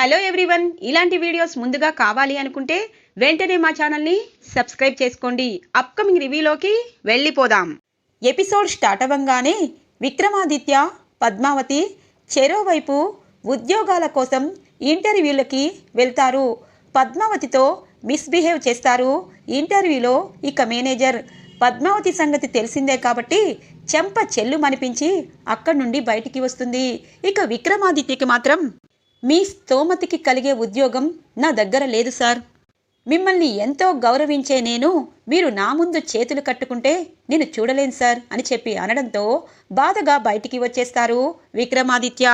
Hello everyone. ఇలాంటి videos ముందుగా కావాలి అనుకుంటే వెంటనే మా ఛానల్ని సబ్స్క్రైబ్ చేసుకోండి. అప్కమింగ్ రివ్యూలోకి వెళ్ళిపోదాం. ఎపిసోడ్ స్టార్ట్ అవ్వంగానే విక్రమాదిత్య పద్మావతి చెరోవైపు ఉద్యోగాల కోసం ఇంటర్వ్యూలకి వెళ్తారు. పద్మావతితో మిస్బిహేవ్ చేస్తారు ఇంటర్వ్యూలో ఇక మేనేజర్. పద్మావతి సంగతి తెలిసిందే కాబట్టి చెంప చెల్లు మనిపించి అక్కడి నుండి బయటికి వస్తుంది. ఇక విక్రమాదిత్యకి మాత్రం మీ స్తోమతికి కలిగే ఉద్యోగం నా దగ్గర లేదు సార్. మిమ్మల్ని ఎంతో గౌరవించే నేను మీరు నా ముందు చేతులు కట్టుకుంటే నేను చూడలేను సార్ అని చెప్పి అనడంతో బాధగా బయటికి వచ్చేస్తారు విక్రమాదిత్య.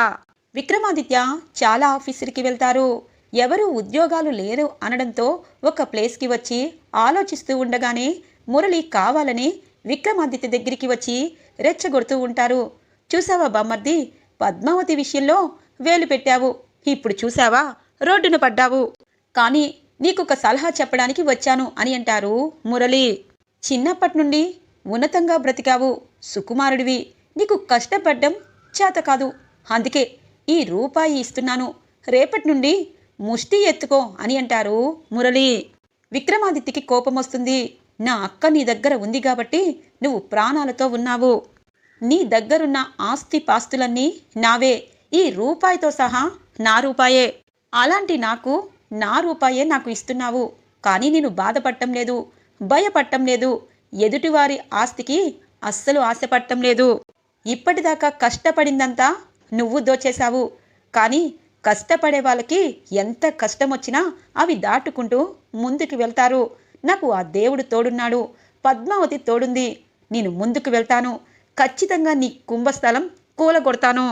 విక్రమాదిత్య చాలా ఆఫీసులకి వెళ్తారు. ఎవరు ఉద్యోగాలు లేరు అనడంతో ఒక ప్లేస్కి వచ్చి ఆలోచిస్తూ ఉండగానే మురళి కావాలని విక్రమాదిత్య దగ్గరికి వచ్చి రెచ్చగొడుతూ ఉంటారు. చూసావా బొమ్మర్ది? పద్మావతి విషయంలో వేలు పెట్టావు. ఇప్పుడు చూసావా రోడ్డున పడ్డావు. కానీ నీకొక సలహా చెప్పడానికి వచ్చాను అని అంటారు మురళి. చిన్నప్పటి నుండి ఉన్నతంగా బ్రతికావు. సుకుమారుడివి. నీకు కష్టపడ్డం చేత కాదు. అందుకే ఈ రూపాయి ఇస్తున్నాను. రేపటి నుండి ముష్టి ఎత్తుకో అని అంటారు మురళి. విక్రమాదిత్యకి కోపం వస్తుంది నా అక్క నీ దగ్గర ఉంది కాబట్టి నువ్వు ప్రాణాలతో ఉన్నావు. నీ దగ్గరున్న ఆస్తి పాస్తులన్నీ నావే. ఈ రూపాయితో సహా నా రూపాయే. అలాంటి నాకు నా రూపాయే నాకు ఇస్తున్నావు. కానీ నేను బాధపడటం లేదు భయపడటం లేదు. ఎదుటివారి ఆస్తికి అస్సలు ఆశపడటం లేదు. ఇప్పటిదాకా కష్టపడిందంతా నువ్వు దోచేశావు. కానీ కష్టపడే వాళ్ళకి ఎంత కష్టం వచ్చినా అవి దాటుకుంటూ ముందుకు వెళ్తారు. నాకు ఆ దేవుడు తోడున్నాడు. పద్మావతి తోడుంది. నేను ముందుకు వెళ్తాను. ఖచ్చితంగా నీ కుంభస్థలం కూలగొడతాను.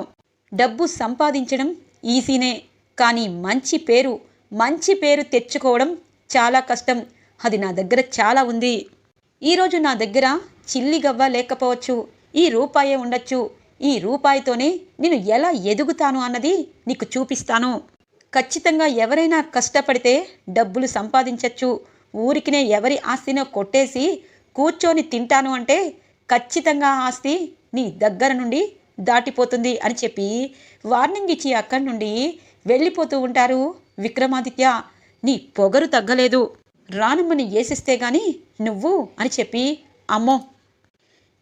డబ్బు సంపాదించడం ఈజీనే. కానీ మంచి పేరు మంచి పేరు తెచ్చుకోవడం చాలా కష్టం. అది నా దగ్గర చాలా ఉంది. ఈరోజు నా దగ్గర చిల్లి గవ్వ లేకపోవచ్చు ఈ రూపాయే ఉండొచ్చు. ఈ రూపాయితోనే నేను ఎలా ఎదుగుతాను అన్నది నీకు చూపిస్తాను. ఖచ్చితంగా ఎవరైనా కష్టపడితే డబ్బులు సంపాదించవచ్చు ఊరికినే ఎవరి ఆస్తినో కొట్టేసి కూర్చొని తింటాను అంటే ఖచ్చితంగా ఆస్తి నీ దగ్గర నుండి దాటిపోతుంది అని చెప్పి వార్నింగ్ ఇచ్చి అక్కడి నుండి వెళ్ళిపోతూ ఉంటారు విక్రమాదిత్య. నీ పొగరు తగ్గలేదు. రానమ్మని వేసిస్తే గాని నువ్వు అని చెప్పి అమ్మో!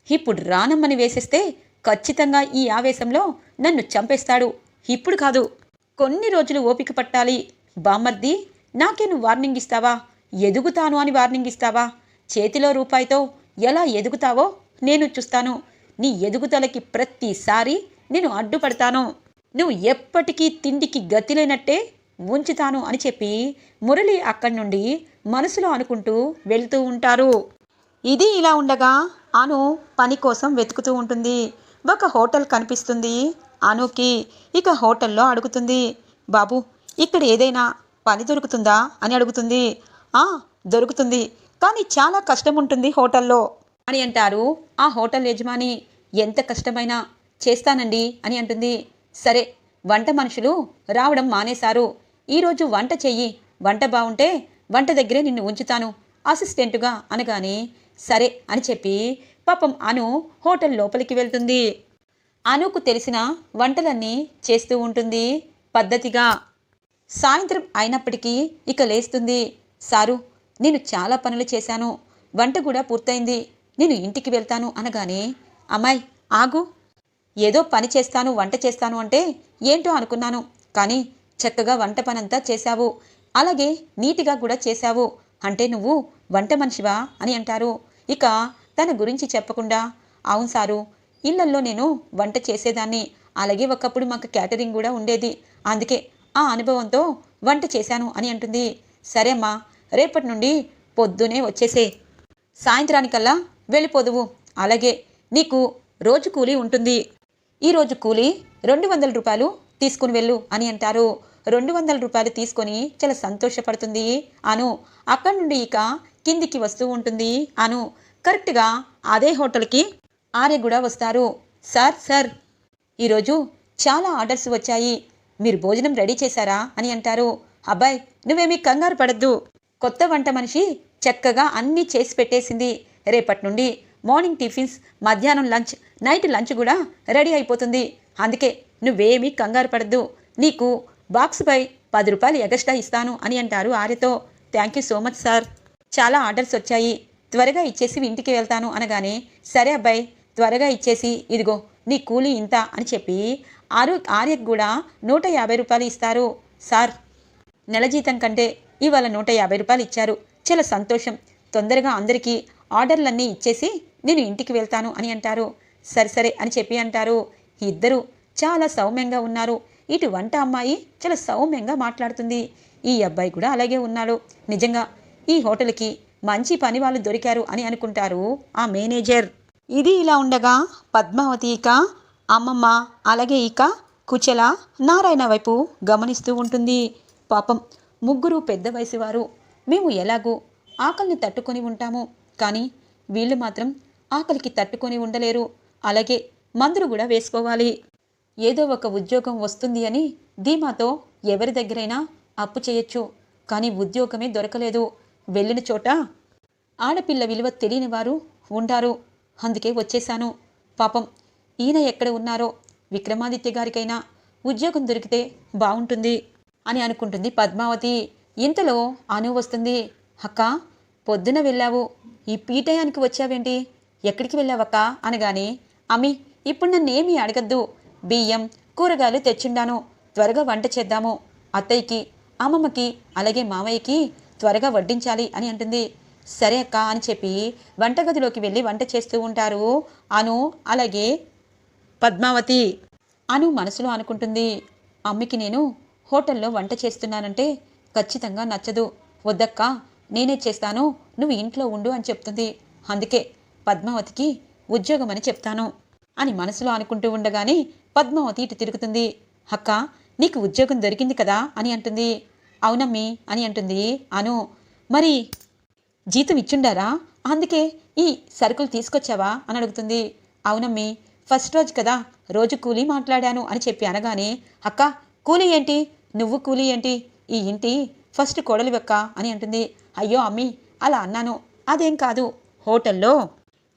ఇప్పుడు రానమ్మని వేసేస్తే ఖచ్చితంగా ఈ ఆవేశంలో నన్ను చంపేస్తాడు. ఇప్పుడు కాదు కొన్ని రోజులు ఓపిక పట్టాలి. బామ్మర్ది నాకే నువ్వు వార్నింగ్ ఇస్తావా? ఎదుగుతాను అని వార్నింగ్ ఇస్తావా? చేతిలో రూపాయితో ఎలా ఎదుగుతావో నేను చూస్తాను. నీ ఎదుగుదలకి ప్రతిసారి నేను అడ్డుపడతాను. నువ్వు ఎప్పటికీ తిండికి గతిలేనట్టే ఉంచుతాను అని చెప్పి మురళి అక్కడి నుండి మనసులో అనుకుంటూ వెళ్తూ ఉంటారు. ఇది ఇలా ఉండగా అను పని కోసం వెతుకుతూ ఉంటుంది. ఒక హోటల్ కనిపిస్తుంది. అనుకి ఇక హోటల్లో అడుగుతుంది. బాబు ఇక్కడ ఏదైనా పని దొరుకుతుందా అని అడుగుతుంది. ఆ దొరుకుతుంది. కానీ చాలా కష్టం ఉంటుంది హోటల్లో. అని అంటారు. ఆ హోటల్ యజమాని ఎంత కష్టమైనా చేస్తానండి అని అంటుంది. సరే వంట మనుషులు రావడం మానేశారు. ఈరోజు వంట చెయ్యి. వంట బాగుంటే వంట దగ్గరే నిన్ను ఉంచుతాను అసిస్టెంటుగా అనగానే సరే అని చెప్పి పాపం అను హోటల్ లోపలికి వెళ్తుంది. అనుకు తెలిసిన వంటలన్నీ చేస్తూ ఉంటుంది పద్ధతిగా. సాయంత్రం అయినప్పటికీ ఇక లేస్తుంది. సారు నేను చాలా పనులు చేశాను. వంట కూడా పూర్తయింది. నేను ఇంటికి వెళ్తాను అనగానే అమ్మాయి ఆగు. ఏదో పని చేస్తాను వంట చేస్తాను అంటే ఏంటో అనుకున్నాను. కానీ చక్కగా వంట పనంతా చేశావు. అలాగే నీటిగా కూడా చేశావు. అంటే నువ్వు వంట మనిషివా అని అంటారు. ఇక తన గురించి చెప్పకుండా అవును సారు ఇళ్ళల్లో నేను వంట చేసేదాన్ని. అలాగే ఒకప్పుడు మాకు క్యాటరింగ్ కూడా ఉండేది. అందుకే ఆ అనుభవంతో వంట చేశాను అని అంటుంది. సరే అమ్మా రేపటి నుండి పొద్దునే వచ్చేసే సాయంత్రానికల్లా వెళ్ళిపోదువు. అలాగే నీకు రోజు కూలీ ఉంటుంది. ఈరోజు కూలీ రెండు వందల రూపాయలు తీసుకుని వెళ్ళు అని అంటారు. రెండు వందల రూపాయలు తీసుకొని చాలా సంతోషపడుతుంది. అను అక్కడి నుండి ఇక కిందికి వస్తూ ఉంటుంది. అను కరెక్ట్గా అదే హోటల్కి ఆర్య కూడా వస్తారు. సార్ సార్ ఈరోజు చాలా ఆర్డర్స్ వచ్చాయి. మీరు భోజనం రెడీ చేశారా అని అంటారు. అబ్బాయ్ నువ్వేమీ కంగారు పడద్దు. కొత్త వంట మనిషి చక్కగా అన్నీ చేసి పెట్టేసింది. రేపటి నుండి మార్నింగ్ టిఫిన్స్ మధ్యాహ్నం లంచ్ నైట్ లంచ్ కూడా రెడీ అయిపోతుంది. అందుకే నువ్వేమీ కంగారు పడద్దు. నీకు బాక్స్పై పది రూపాయలు ఎగస్ట్రా ఇస్తాను అని అంటారు ఆర్యతో. Thank you so much sir. చాలా ఆర్డర్స్ వచ్చాయి. త్వరగా ఇచ్చేసి ఇంటికి వెళ్తాను అనగానే సరే అబ్బాయి త్వరగా ఇచ్చేసి ఇదిగో నీ కూలీ ఇంత అని చెప్పి ఆరు ఆర్యకు కూడా నూట యాభై రూపాయలు ఇస్తారు. సార్ నెల జీతం కంటే ఇవాళ నూట యాభై రూపాయలు ఇచ్చారు. చాలా సంతోషం. తొందరగా అందరికీ ఆర్డర్లన్నీ ఇచ్చేసి నేను ఇంటికి వెళ్తాను అని అంటారు. సరే సరే అని చెప్పి అంటారు. ఇద్దరు చాలా సౌమ్యంగా ఉన్నారు. ఇటు వంట అమ్మాయి చాలా సౌమ్యంగా మాట్లాడుతుంది. ఈ అబ్బాయి కూడా అలాగే ఉన్నాడు. నిజంగా ఈ హోటల్కి మంచి పని వాళ్ళు దొరికారు అని అనుకుంటారు ఆ మేనేజర్. ఇది ఇలా ఉండగా పద్మావతి ఇక అమ్మమ్మ అలాగే ఇక కుచెల నారాయణ వైపు గమనిస్తూ ఉంటుంది. పాపం ముగ్గురు పెద్ద వయసు వారు మేము ఎలాగూ ఆకలిని తట్టుకొని ఉంటాము. కానీ వీళ్ళు మాత్రం ఆకలికి తట్టుకొని ఉండలేరు. అలాగే మందులు కూడా వేసుకోవాలి. ఏదో ఒక ఉద్యోగం వస్తుంది అని ధీమాతో ఎవరి దగ్గరైనా అప్పు చేయొచ్చు. కానీ ఉద్యోగమే దొరకలేదు. వెళ్ళిన చోట ఆడపిల్ల విలువ తెలియని వారు ఉంటారు అందుకే వచ్చేశాను. పాపం ఈయన ఎక్కడ ఉన్నారో విక్రమాదిత్య గారికైనా ఉద్యోగం దొరికితే బాగుంటుంది అని అనుకుంటుంది పద్మావతి. ఇంతలో అను వస్తుంది. అక్క పొద్దున వెళ్ళావు. ఈ పీటయానికి వచ్చావేంటి? ఎక్కడికి వెళ్ళావక్క? అనగానే అమ్మి ఇప్పుడు నన్నేమీ అడగద్దు. బియ్యం కూరగాయలు తెచ్చిండాను. త్వరగా వంట చేద్దాము. అత్తయ్యకి అమ్మమ్మకి అలాగే మామయ్యకి త్వరగా వడ్డించాలి అని అంటుంది. సరే అక్క అని చెప్పి వంటగదిలోకి వెళ్ళి వంట చేస్తూ ఉంటారు అను అలాగే పద్మావతి అను మనసులో అనుకుంటుంది. అమ్మకి నేను హోటల్లో వంట చేస్తున్నానంటే ఖచ్చితంగా నచ్చదు. వద్దక్క నేనే చేస్తాను. నువ్వు ఇంట్లో ఉండు అని చెప్తుంది. అందుకే పద్మావతికి ఉద్యోగం అని చెప్తాను అని మనసులో అనుకుంటూ ఉండగానే పద్మావతి ఇటు తిరుగుతుంది. అక్క నీకు ఉద్యోగం దొరికింది కదా అని అంటుంది. అవునమ్మి అని అంటుంది అను. మరి జీతం ఇచ్చుండారా? అందుకే ఈ సరుకులు తీసుకొచ్చావా అని అడుగుతుంది. అవునమ్మి ఫస్ట్ రోజు కదా రోజు కూలీ మాట్లాడాను అని చెప్పి అనగానే అక్క కూలీ ఏంటి? నువ్వు కూలీ ఏంటి? ఈ ఇంటి ఫస్ట్ కోడలి వెక్క అని అంటుంది. అయ్యో అమ్మి అలా అన్నాను. అదేం కాదు. హోటల్లో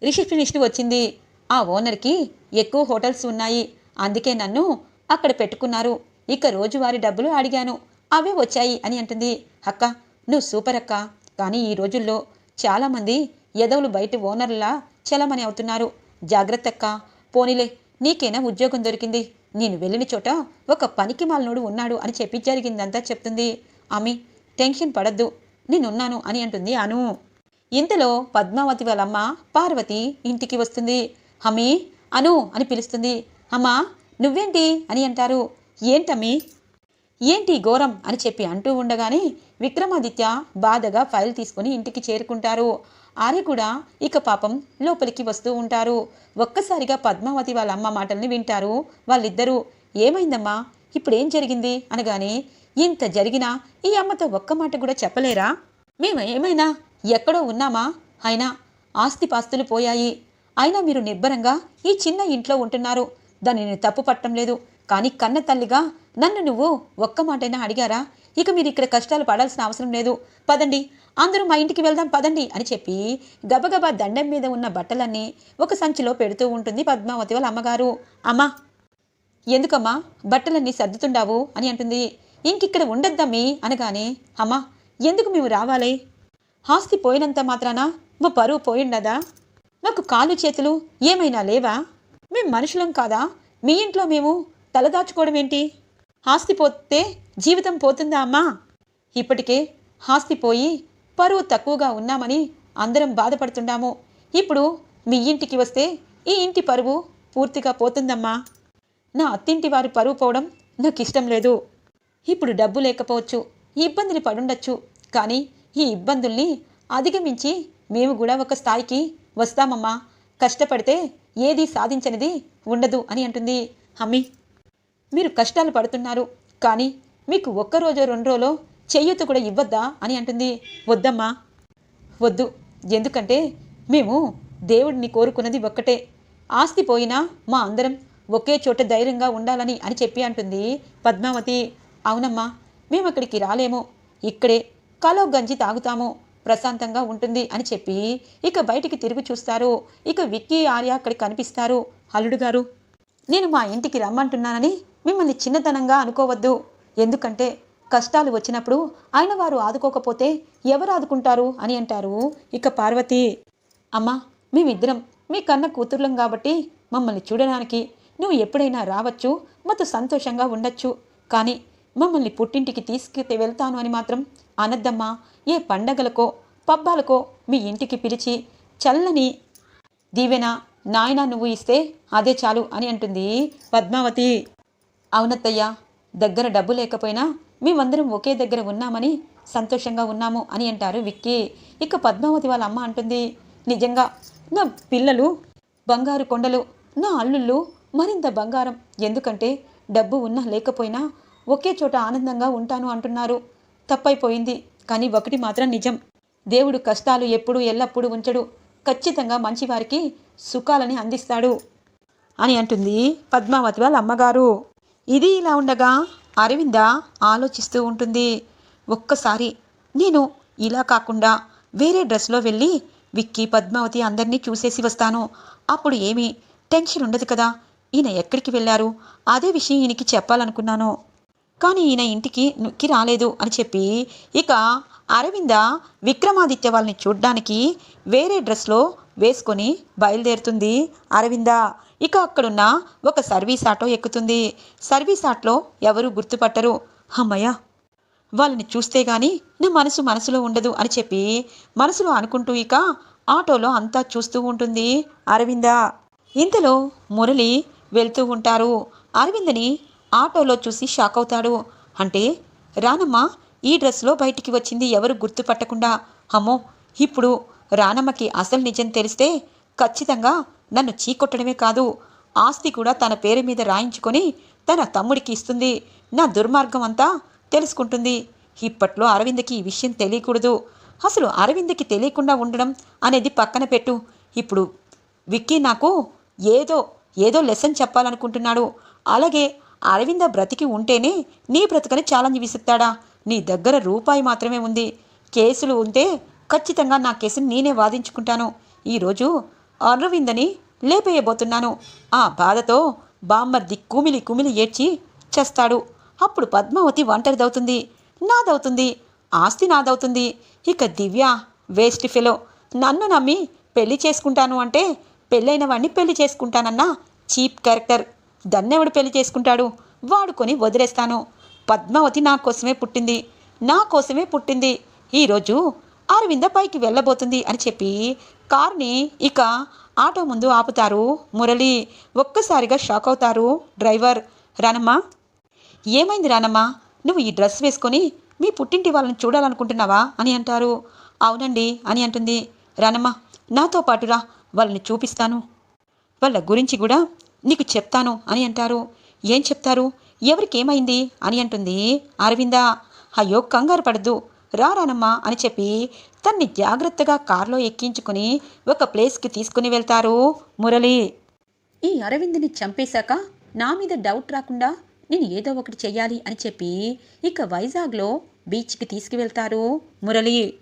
రిసెప్షనిస్ట్ వచ్చింది. ఆ ఓనర్కి ఎక్కువ హోటల్స్ ఉన్నాయి. అందుకే నన్ను అక్కడ పెట్టుకున్నారు. ఇక రోజువారీ డబ్బులు అడిగాను. అవే వచ్చాయి అని అంటుంది. అక్క నువ్వు సూపర్ అక్క. కానీ ఈ రోజుల్లో చాలామంది ఎదవులు బయట ఓనర్లా చలమని అవుతున్నారు. జాగ్రత్త అక్క. పోనీలే నీకేనా ఉద్యోగం దొరికింది? నేను వెళ్ళిన చోట ఒక పనికి మాలనోడు ఉన్నాడు అని చెప్పి జరిగిందంతా చెప్తుంది. అమ్మి టెన్షన్ పడద్దు. నేనున్నాను అని అంటుంది అను. ఇంతలో పద్మావతి వాళ్ళమ్మ పార్వతి ఇంటికి వస్తుంది. హమీ అను అని పిలుస్తుంది. అమ్మా నువ్వేంటి అని అంటారు. ఏంటమ్మి? ఏంటి ఘోరం అని చెప్పి అంటూ ఉండగానే విక్రమాదిత్య బాధగా ఫైల్ తీసుకొని ఇంటికి చేరుకుంటారు. ఆర్య కూడా ఇక పాపం లోపలికి వస్తూ ఉంటారు. ఒక్కసారిగా పద్మావతి వాళ్ళ అమ్మ మాటల్ని వింటారు వాళ్ళిద్దరూ. ఏమైందమ్మా? ఇప్పుడు ఏం జరిగింది? అనగానే ఇంత జరిగినా ఈ అమ్మతో ఒక్క మాట కూడా చెప్పలేరా? మేము ఏమైనా? ఎక్కడో ఉన్నామా? అయినా ఆస్తిపాస్తులు పోయాయి. అయినా మీరు నిబ్బరంగా ఈ చిన్న ఇంట్లో ఉంటున్నారు. దానిని తప్పు పట్టం లేదు. కానీ కన్న తల్లిగా నన్ను నువ్వు ఒక్క మాటైనా అడిగారా? ఇక మీరు ఇక్కడ కష్టాలు పడాల్సిన అవసరం లేదు. పదండి. అందరూ మా ఇంటికి వెళ్దాం పదండి అని చెప్పి గబగబా దండం మీద ఉన్న బట్టలన్నీ ఒక సంచిలో పెడుతూ ఉంటుంది పద్మావతి వాళ్ళ అమ్మగారు. అమ్మా ఎందుకమ్మా బట్టలన్నీ సర్దుతుండావు అని అంటుంది. ఇంకిక్కడ ఉండొద్దమ్మీ అనగానే అమ్మా ఎందుకు మేము రావాలి? ఆస్తి పోయినంత మాత్రాన? మా పరువు పోయిండదా? మాకు కాళ్ళు చేతులు ఏమైనా లేవా? మేం మనుషులం కాదా? మీ ఇంట్లో మేము తలదాచుకోవడం ఏంటి? ఆస్తి పోతే జీవితం పోతుందా అమ్మా? ఇప్పటికే ఆస్తి పోయి పరువు తక్కువగా ఉన్నామని అందరం బాధపడుతున్నాము ఇప్పుడు మీ ఇంటికి వస్తే ఈ ఇంటి పరువు పూర్తిగా పోతుందమ్మా. నా అత్తింటి వారి పరువు పోవడం నాకు ఇష్టం లేదు. ఇప్పుడు డబ్బు లేకపోవచ్చు ఇబ్బందులు పడుండొచ్చు. కానీ ఈ ఇబ్బందుల్ని అధిగమించి మేము కూడా ఒక స్థాయికి వస్తామమ్మా. కష్టపడితే ఏది సాధించనిది ఉండదు అని అంటుంది అమ్మి మీరు కష్టాలు పడుతున్నారు కానీ మీకు ఒక్క రోజు రెండు రోజులో చెయ్యొత్తు కూడా ఇవ్వద్దా అని అంటుంది. వద్దమ్మా. వద్దు. ఎందుకంటే మేము దేవుడిని కోరుకున్నది ఒక్కటే. ఆస్తి పోయినా మా అందరం ఒకే చోట ధైర్యంగా ఉండాలని అని చెప్పి అంటుంది పద్మావతి. అవునమ్మా మేము అక్కడికి రాలేము. ఇక్కడే కలో గంజి తాగుతాము. ప్రశాంతంగా ఉంటుంది అని చెప్పి ఇక బయటికి తిరిగి చూస్తారు. ఇక విక్కీ ఆర్య అక్కడికి కనిపిస్తారు. అల్లుడు గారు నేను మా ఇంటికి రమ్మంటున్నానని మిమ్మల్ని చిన్నతనంగా అనుకోవద్దు. ఎందుకంటే కష్టాలు వచ్చినప్పుడు ఆయన వారు ఆదుకోకపోతే ఎవరు ఆదుకుంటారు అని అంటారు ఇక పార్వతి. అమ్మా మేమిద్దరం మీ కన్న కూతుర్లం కాబట్టి మమ్మల్ని చూడడానికి నువ్వు ఎప్పుడైనా రావచ్చు మాతో సంతోషంగా ఉండొచ్చు. కానీ మమ్మల్ని పుట్టింటికి తీసుకు వెళ్తాను అని మాత్రం అనద్దమ్మ ఏ పండగలకో పబ్బాలకో మీ ఇంటికి పిలిచి చల్లని దీవెన నాయన నువ్వు ఇస్తే అదే చాలు అని అంటుంది పద్మావతి. అవునత్తయ్య దగ్గర డబ్బు లేకపోయినా మేమందరం ఒకే దగ్గర ఉన్నామని సంతోషంగా ఉన్నాము అని అంటారు విక్కీ. ఇక పద్మావతి వాళ్ళ అమ్మ అంటుంది నిజంగా నా పిల్లలు బంగారు కొండలు నా అల్లుళ్ళు మరింత బంగారం. ఎందుకంటే డబ్బు ఉన్నా లేకపోయినా ఒకే చోట ఆనందంగా ఉంటాను అంటున్నారు. తప్పైపోయింది. కానీ ఒకటి మాత్రం నిజం. దేవుడు కష్టాలు ఎప్పుడు ఎల్లప్పుడూ ఉంచడు. ఖచ్చితంగా మంచివారికి సుఖాలని అందిస్తాడు అని అంటుంది పద్మావతి వాళ్ళ అమ్మగారు. ఇది ఇలా ఉండగా అరవింద ఆలోచిస్తూ ఉంటుంది. ఒక్కసారి నేను ఇలా కాకుండా వేరే డ్రెస్లో వెళ్ళి విక్కీ పద్మావతి అందరినీ చూసేసి వస్తాను. అప్పుడు ఏమీ టెన్షన్ ఉండదు కదా. ఈయన ఎక్కడికి వెళ్ళారు? అదే విషయం ఈయనకి చెప్పాలనుకున్నాను. కానీ ఈయన ఇంటికి నొక్కి రాలేదు అని చెప్పి ఇక అరవింద విక్రమాదిత్య వాళ్ళని చూడ్డానికి వేరే డ్రెస్లో వేసుకొని బయలుదేరుతుంది అరవింద. ఇక అక్కడున్న ఒక సర్వీస్ ఆటో ఎక్కుతుంది. సర్వీస్ ఆటోలో ఎవరు గుర్తుపట్టరు. అమ్మయ్య! వాళ్ళని చూస్తే గాని నా మనసు మనసులో ఉండదు అని చెప్పి మనసులో అనుకుంటూ ఇక ఆటోలో అంతా చూస్తూ ఉంటుంది అరవింద. ఇంతలో మురళి వెళ్తూ ఉంటారు. అరవిందని ఆటోలో చూసి షాక్ అవుతాడు. అంటే రానమ్మ ఈ డ్రెస్లో బయటికి వచ్చింది ఎవరు గుర్తుపట్టకుండా? అమ్మో ఇప్పుడు రానమ్మకి అసలు నిజం తెలిస్తే ఖచ్చితంగా నన్ను చీకొట్టడమే కాదు. ఆస్తి కూడా తన పేరు మీద రాయించుకొని తన తమ్ముడికి ఇస్తుంది. నా దుర్మార్గం అంతా తెలుసుకుంటుంది. ఇప్పట్లో అరవింద్కి ఈ విషయం తెలియకూడదు. అసలు అరవింద్కి తెలియకుండా ఉండడం అనేది పక్కన పెట్టు. ఇప్పుడు విక్కీ నాకు ఏదో ఏదో లెసన్ చెప్పాలనుకుంటున్నాడు. అలాగే అరవింద బ్రతికి ఉంటేనే నీ బ్రతుకని ఛాలెంజ్ విసురుతాడా? నీ దగ్గర రూపాయి మాత్రమే ఉంది. కేసులు ఉంటే ఖచ్చితంగా నా కేసుని నేనే వాదించుకుంటాను. ఈరోజు అరవిందని లేపేయబోతున్నాను. ఆ బాధతో బామ్మర్ది కుమిలి కుమిలి ఏడ్చి చేస్తాడు. అప్పుడు పద్మావతి ఒంటరిదవుతుంది నాదవుతుంది. ఆస్తి నాదవుతుంది. ఇక దివ్య వేస్ట్ ఫెలో. నన్ను నమ్మి పెళ్ళి చేసుకుంటాను అంటే పెళ్ళైన వాడిని పెళ్ళి చేసుకుంటానన్నా చీప్ క్యారెక్టర్. దన్నెవడు పెళ్ళి చేసుకుంటాడు? వాడుకొని వదిలేస్తాను. పద్మావతి నా కోసమే పుట్టింది. నా కోసమే పుట్టింది. ఈరోజు అరవింద పైకి వెళ్ళబోతుంది అని చెప్పి కారుని ఇక ఆటో ముందు ఆపుతారు మురళి. ఒక్కసారిగా షాక్ అవుతారు డ్రైవర్. రానమ్మా ఏమైంది రానమ్మా? నువ్వు ఈ డ్రెస్ వేసుకొని మీ పుట్టింటి వాళ్ళని చూడాలనుకుంటున్నావా అని అంటారు. అవునండి అని అంటుంది. రానమ్మా నాతో పాటురా వాళ్ళని చూపిస్తాను. వాళ్ళ గురించి కూడా నీకు చెప్తాను అని అంటారు. ఏం చెప్తారు? ఎవరికేమైంది? అని అంటుంది అరవింద. అయ్యో కంగారు పడద్దు. రారానమ్మా అని చెప్పి తన్ని జాగ్రత్తగా కారులో ఎక్కించుకుని ఒక ప్లేస్కి తీసుకుని వెళ్తారు మురళి. ఈ అరవింద్ని చంపేశాక నా మీద డౌట్ రాకుండా నేను ఏదో ఒకటి చెయ్యాలి అని చెప్పి ఇక వైజాగ్లో బీచ్కి తీసుకువెళ్తారు మురళి.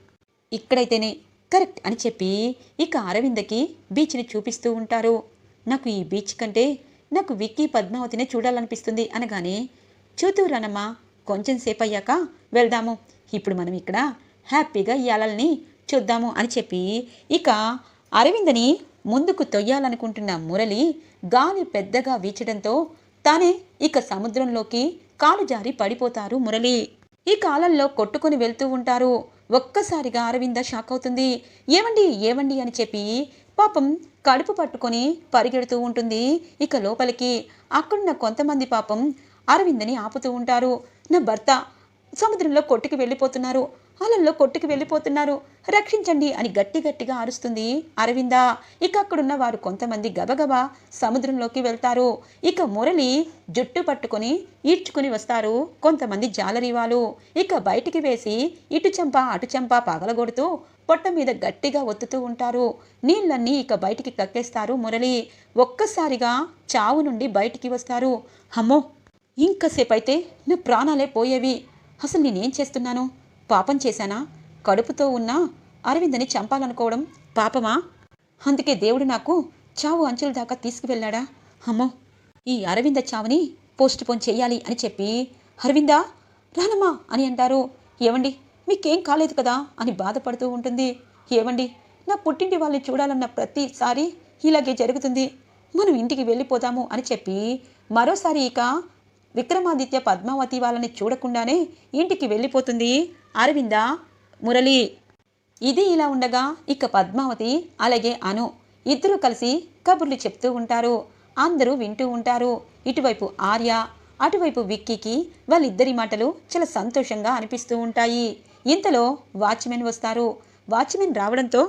ఇక్కడైతేనే కరెక్ట్ అని చెప్పి ఇక అరవిందకి బీచ్ని చూపిస్తూ ఉంటారు. నాకు ఈ బీచ్ కంటే నాకు విక్కీ పద్మావతినే చూడాలనిపిస్తుంది అనగానే చూతూ రానమ్మా కొంచెం సేపు అయ్యాక వెళ్దాము. ఇప్పుడు మనం ఇక్కడ హ్యాపీగా ఈ అలల్ని చూద్దాము అని చెప్పి ఇక అరవిందని ముందుకు తొయ్యాలనుకుంటున్న మురళి గాలి పెద్దగా వీచడంతో తానే ఇక సముద్రంలోకి కాలు జారి పడిపోతారు మురళి. ఈ కాలంలో కొట్టుకొని వెళ్తూ ఉంటారు. ఒక్కసారిగా అరవింద షాక్ అవుతుంది. ఏమండి ఏమండి? అని చెప్పి పాపం కడుపు పట్టుకొని పరిగెడుతూ ఉంటుంది. ఇక లోపలికి అక్కడున్న కొంతమంది పాపం అరవిందని ఆపుతూ ఉంటారు. నా భర్త సముద్రంలో కొట్టుకు వెళ్ళిపోతున్నారు. అలల్లో కొట్టుకు వెళ్ళిపోతున్నారు. రక్షించండి అని గట్టి గట్టిగా అరుస్తుంది అరవింద. ఇక అక్కడున్న వారు కొంతమంది గబగబా సముద్రంలోకి వెళ్తారు. ఇక మురళి జుట్టు పట్టుకొని ఈడ్చుకుని వస్తారు కొంతమంది జాలరీవాలు. ఇక బయటికి వేసి ఇటు చెంప అటు చెంప పగలగొడుతూ పొట్ట మీద గట్టిగా ఒత్తుతూ ఉంటారు. నీళ్ళన్నీ ఇక బయటికి కక్కేస్తారు మురళి. ఒక్కసారిగా చావు నుండి బయటికి వస్తారు. అమ్మో! ఇంకసేపు అయితే నా ప్రాణాలే పోయేవి. అసలు నేనేం చేస్తున్నాను? పాపం చేశానా? కడుపుతో ఉన్న అరవిందని చంపాలనుకోవడం పాపమా? అందుకే దేవుడు నాకు చావు అంచుల దాకా తీసుకువెళ్ళాడా? అమ్మో ఈ అరవింద చావుని పోస్ట్ పోన్ అని చెప్పి అరవిందా రానమ్మా అని అంటారు. ఏమండి మీకేం కాలేదు కదా అని బాధపడుతూ ఉంటుంది. ఏమండి నా పుట్టింటి వాళ్ళని చూడాలన్న ప్రతిసారి ఇలాగే జరుగుతుంది. మనం ఇంటికి వెళ్ళిపోదాము అని చెప్పి మరోసారి ఇక విక్రమాదిత్య పద్మావతి వాళ్ళని చూడకుండానే ఇంటికి వెళ్ళిపోతుంది. అరవింద మురళి ఇది ఇలా ఉండగా ఇక పద్మావతి అలాగే అను ఇద్దరూ కలిసి కబుర్లు చెప్తూ ఉంటారు. అందరూ వింటూ ఉంటారు. ఇటువైపు ఆర్య అటువైపు విక్కీకి వాళ్ళిద్దరి మాటలు చాలా సంతోషంగా అనిపిస్తూ ఉంటాయి. ఇంతలో వాచ్మెన్ వస్తారు. వాచ్మెన్ రావడంతో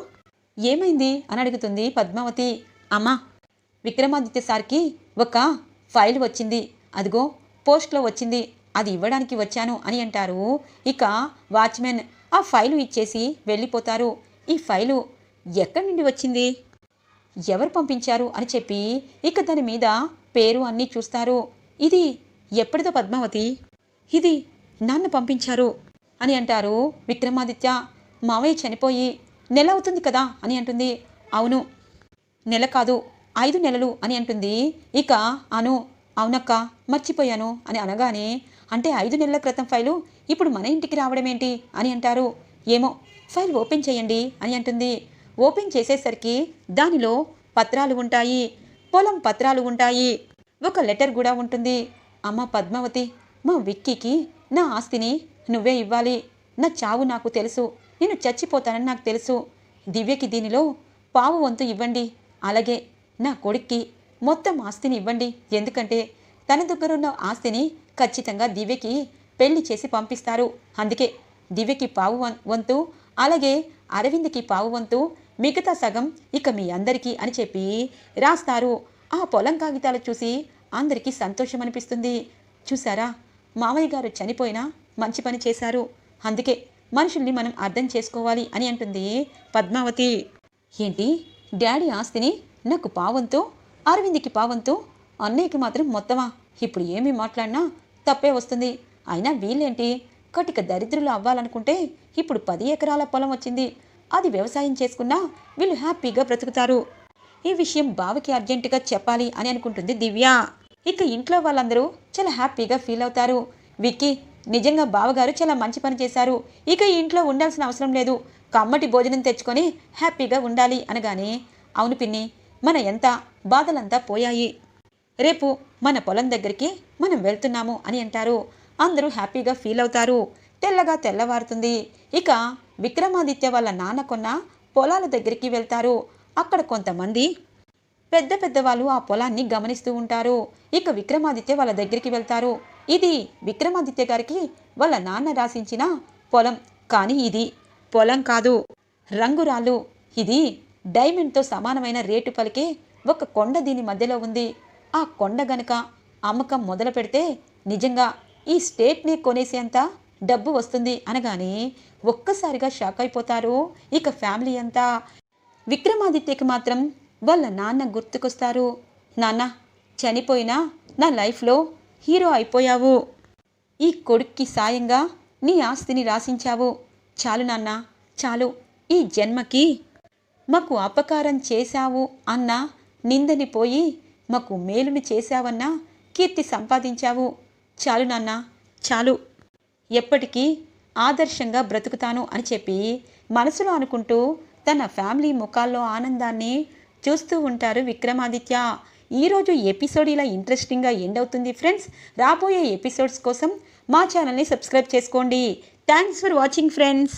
ఏమైంది అని అడుగుతుంది పద్మావతి. అమ్మా విక్రమాదిత్య సార్కి ఒక ఫైల్ వచ్చింది. అదిగో పోస్ట్లో వచ్చింది. అది ఇవ్వడానికి వచ్చాను అని అంటారు. ఇక వాచ్మెన్ ఆ ఫైలు ఇచ్చేసి వెళ్ళిపోతారు. ఈ ఫైలు ఎక్కడి నుండి వచ్చింది? ఎవరు పంపించారు అని చెప్పి ఇక దాని మీద పేరు అన్నీ చూస్తారు. ఇది ఎప్పటిదో పద్మావతి. ఇది నాన్న పంపించారు అని అంటారు విక్రమాదిత్య. మావయ్య చనిపోయి నెల అవుతుంది కదా అని అంటుంది. అవును నెల కాదు ఐదు నెలలు అని అంటుంది. ఇక అను అవునక్క మర్చిపోయాను అని అనగానే అంటే ఐదు నెలల క్రితం ఫైలు ఇప్పుడు మన ఇంటికి రావడం ఏంటి అని అంటారు. ఏమో ఫైల్ ఓపెన్ చేయండి అని అంటుంది. ఓపెన్ చేసేసరికి దానిలో పత్రాలు ఉంటాయి. పొలం పత్రాలు ఉంటాయి. ఒక లెటర్ కూడా ఉంటుంది. అమ్మ పద్మావతి మా విక్కీకి నా ఆస్తిని నువ్వే ఇవ్వాలి. నా చావు నాకు తెలుసు. నేను చచ్చిపోతానని నాకు తెలుసు. దివ్యకి దీనిలో పావు వంతు ఇవ్వండి. అలాగే నా కొడుక్కి మొత్తం ఆస్తిని ఇవ్వండి. ఎందుకంటే తన దగ్గర ఉన్న ఆస్తిని ఖచ్చితంగా దివ్యకి పెళ్ళి చేసి పంపిస్తారు. అందుకే దివ్యకి పావు వం- వంతు అలాగే అరవింద్కి పావు వంతు మిగతా సగం ఇక మీ అందరికీ అని చెప్పి రాస్తారు. ఆ పొలం కాగితాలు చూసి అందరికీ సంతోషం అనిపిస్తుంది. చూసారా? మామయ్య గారు చనిపోయినా మంచి పని చేశారు. అందుకే మనుషుల్ని మనం అర్థం చేసుకోవాలి అని అంటుంది పద్మావతి. ఏంటి? డాడీ ఆస్తిని నాకు పావంతో అరవింద్కి పావంతో అన్నయ్యకి మాత్రం మొత్తమా? ఇప్పుడు ఏమి మాట్లాడినా తప్పే వస్తుంది. అయినా వీళ్ళేంటి? కటిక దరిద్రులు అవ్వాలనుకుంటే ఇప్పుడు పది ఎకరాల పొలం వచ్చింది. అది వ్యవసాయం చేసుకున్నా వీళ్ళు హ్యాపీగా బ్రతుకుతారు. ఈ విషయం బావకి అర్జెంటుగా చెప్పాలి అని అనుకుంటుంది దివ్య. ఇక ఇంట్లో వాళ్ళందరూ చాలా హ్యాపీగా ఫీల్ అవుతారు. విక్కీ నిజంగా బావగారు చాలా మంచి పని చేశారు. ఇక ఈ ఇంట్లో ఉండాల్సిన అవసరం లేదు. కమ్మటి భోజనం తెచ్చుకొని హ్యాపీగా ఉండాలి అనగానే అవును పిన్ని మన ఎంత బాధలంతా పోయాయి. రేపు మన పొలం దగ్గరికి మనం వెళ్తున్నాము అని అంటారు. అందరూ హ్యాపీగా ఫీల్ అవుతారు. తెల్లగా తెల్లవారుతుంది. ఇక విక్రమాదిత్య వాళ్ళ నాన్న కొన్న పొలాల దగ్గరికి వెళ్తారు. అక్కడ కొంతమంది పెద్ద పెద్ద వాళ్ళు ఆ పొలాన్ని గమనిస్తూ ఉంటారు. ఇక విక్రమాదిత్య వాళ్ళ దగ్గరికి వెళ్తారు. ఇది విక్రమాదిత్య గారికి వాళ్ళ నాన్న రాసించిన పొలం. కానీ ఇది పొలం కాదు. రంగురాళ్ళు. ఇది డైమండ్తో సమానమైన రేటు పలికే ఒక కొండ దీని మధ్యలో ఉంది. ఆ కొండ గనక అమ్మకం మొదలు పెడితే నిజంగా ఈ స్టేట్ని కొనేసేంత డబ్బు వస్తుంది అనగానే ఒక్కసారిగా షాక్ అయిపోతారు. ఇక ఫ్యామిలీ అంతా విక్రమాదిత్యకి మాత్రం వాళ్ళ నాన్న గుర్తుకొస్తారు. నాన్న చనిపోయినా నా లైఫ్లో హీరో అయిపోయావు. ఈ కొడుక్కి సాయంగా నీ ఆస్తిని రాసించావు. చాలు నాన్న చాలు. ఈ జన్మకి మాకు అపకారం చేశావు అన్న నిందని పోయి మాకు మేలుని చేశావన్నా కీర్తి సంపాదించావు. చాలు నాన్న చాలు. ఎప్పటికీ ఆదర్శంగా బ్రతుకుతాను అని చెప్పి మనసులో అనుకుంటూ తన ఫ్యామిలీ ముఖాల్లో ఆనందాన్ని చూస్తూ ఉంటారు విక్రమాదిత్య. ఈరోజు ఎపిసోడ్ ఇలా ఇంట్రెస్టింగ్గా ఎండ్ అవుతుంది ఫ్రెండ్స్. రాబోయే ఎపిసోడ్స్ కోసం మా ఛానల్ని సబ్స్క్రైబ్ చేసుకోండి. Thanks for watching friends.